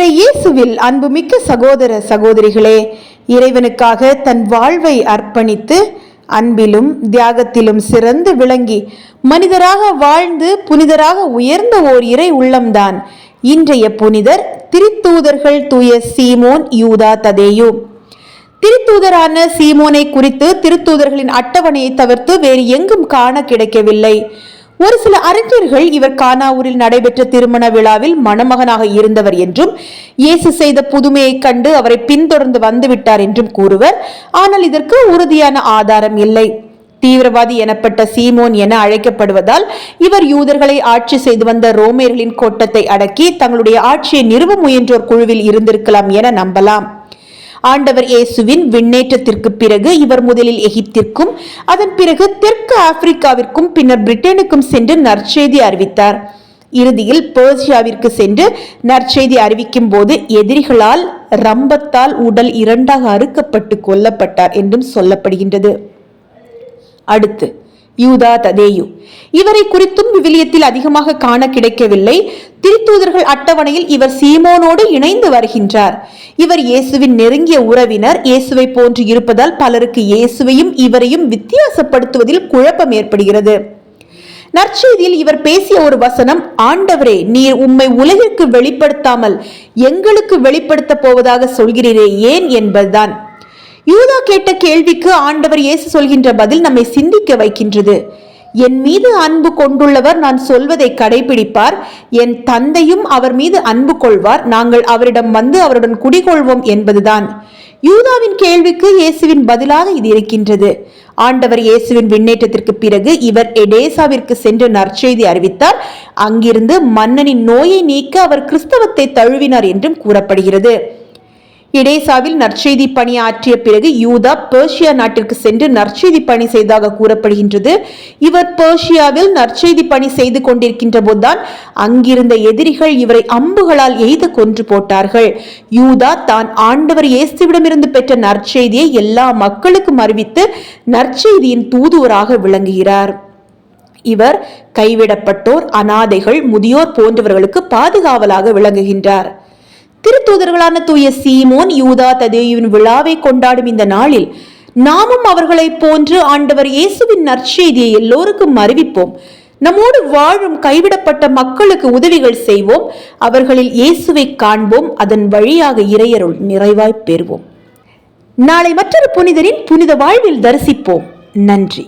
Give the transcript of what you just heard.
திரு இயேசுவில் அன்புமிக்க சகோதர சகோதரிகளே இறைவனுக்காக தன் வாழ்வை அர்ப்பணித்து அன்பிலும் தியாகத்திலும் சிறந்து விளங்கி மனிதராக வாழ்ந்து புனிதராக உயர்ந்த ஓர் இறை உள்ளம்தான். இன்றைய புனிதர் திருத்தூதர்கள் தூய சீமோன் யூதா ததேயு. திருத்தூதரான சீமோனை குறித்து திருத்தூதர்களின் அட்டவணையை தவிர்த்து வேறு எங்கும் காண கிடைக்கவில்லை. ஒரு சில அறிஞர்கள் இவர் கானாவூரில் நடைபெற்ற திருமண விழாவில் மணமகனாக இருந்தவர் என்றும் இயேசு செய்த புதுமையைக் கண்டு அவரை பின்தொடர்ந்து வந்துவிட்டார் என்றும் கூறுவர். ஆனால் இதற்கு உறுதியான ஆதாரம் இல்லை. தீவிரவாதி எனப்பட்ட சீமோன் என அழைக்கப்படுவதால் இவர் யூதர்களை ஆட்சி செய்து வந்த ரோமேர்களின் கோட்டத்தை அடக்கி தங்களுடைய ஆட்சியை நிறுவ முயன்றோர் குழுவில் இருந்திருக்கலாம் என நம்பலாம். ஆண்டவர் இயேசுவின் விண்ணேற்றத்திற்கு பிறகு இவர் முதலில் எகிப்திற்கும் அதன் பிறகு தெற்கு ஆப்பிரிக்காவிற்கும் பின்னர் பிரிட்டனுக்கும் சென்று நற்செய்தி அறிவித்தார். இறுதியில் பெர்சியாவிற்கு சென்று நற்செய்தி அறிவிக்கும் போது எதிரிகளால் ரம்பத்தால் உடல் இரண்டாக அறுக்கப்பட்டு கொல்லப்பட்டார் என்றும் சொல்லப்படுகின்றது. அடுத்து யூதா ததேயு. இவரை குறித்தும் விவிலியத்தில் அதிகமாக காண கிடைக்கவில்லை. திருத்தூதர்கள் அட்டவணையில் இவர் சீமோனோடு இணைந்து வருகின்றார். இவர் இயேசுவின் நெருங்கிய உறவினர். இயேசுவை போன்று இருப்பதால் பலருக்கு இயேசுவையும் இவரையும் வித்தியாசப்படுத்துவதில் குழப்பம் ஏற்படுகிறது. நற்செய்தியில் இவர் பேசிய ஒரு வசனம் ஆண்டவரே நீர் உம்மை உலகிற்கு வெளிப்படுத்தாமல் எங்களுக்கு வெளிப்படுத்தப் போவதாக சொல்கிறீரே ஏன் என்பதுதான். யூதா கேட்ட கேள்விக்கு ஆண்டவர் இயேசு சொல்கின்ற பதில் நம்மை சிந்திக்க வைக்கின்றது. என் மீது அன்பு கொண்டுள்ளவர் நான் சொல்வதை கடைபிடிப்பார். என் தந்தையும் அவர் மீது அன்பு கொள்வார். நாங்கள் அவரிடம் வந்து அவருடன் குடிகொள்வோம் என்பதுதான். யூதாவின் கேள்விக்கு இயேசுவின் பதிலாக இது இருக்கின்றது. ஆண்டவர் இயேசுவின் விண்ணேற்றத்திற்கு பிறகு இவர் எடேசாவிற்கு சென்று நற்செய்தி அறிவித்தார். அங்கிருந்து மன்னனின் நோயை நீக்க அவர் கிறிஸ்தவத்தை தழுவினார் என்றும் கூறப்படுகிறது. இடேசாவில் நற்செய்தி பணி ஆற்றிய பிறகு யூதா பேர்ஷியா நாட்டிற்கு சென்று நற்செய்தி பணி செய்ததாக கூறப்படுகின்றது. இவர் பேர்ஷியாவில் நற்செய்தி பணி செய்து கொண்டிருக்கின்ற போதுதான் அங்கிருந்த எதிரிகள் இவரை அம்புகளால் எய்து கொன்று போட்டார்கள். யூதா தான் ஆண்டவர் இயேசுவிடமிருந்து பெற்ற நற்செய்தியை எல்லா மக்களுக்கும் அறிவித்து நற்செய்தியின் தூதுவராக விளங்குகிறார். இவர் கைவிடப்பட்டோர் அனாதைகள் முதியோர் போன்றவர்களுக்கு பாதுகாவலாக விளங்குகின்றார். திருத்தூதர்களான தூய சீமோன் யூதா ததேயுவின் விழாவை கொண்டாடும் இந்த நாளில் நாமும் அவர்களைப் போன்று ஆண்டவர் இயேசுவின் நற்செய்தியை எல்லோருக்கும் அறிவிப்போம். நம்மோடு வாழும் கைவிடப்பட்ட மக்களுக்கு உதவிகள் செய்வோம். அவர்களில் இயேசுவை காண்போம். அதன் வழியாக இறையருள் நிறைவாய் பெறுவோம். நாளை மற்றொரு புனிதரின் புனித வாழ்வில் தரிசிப்போம். நன்றி.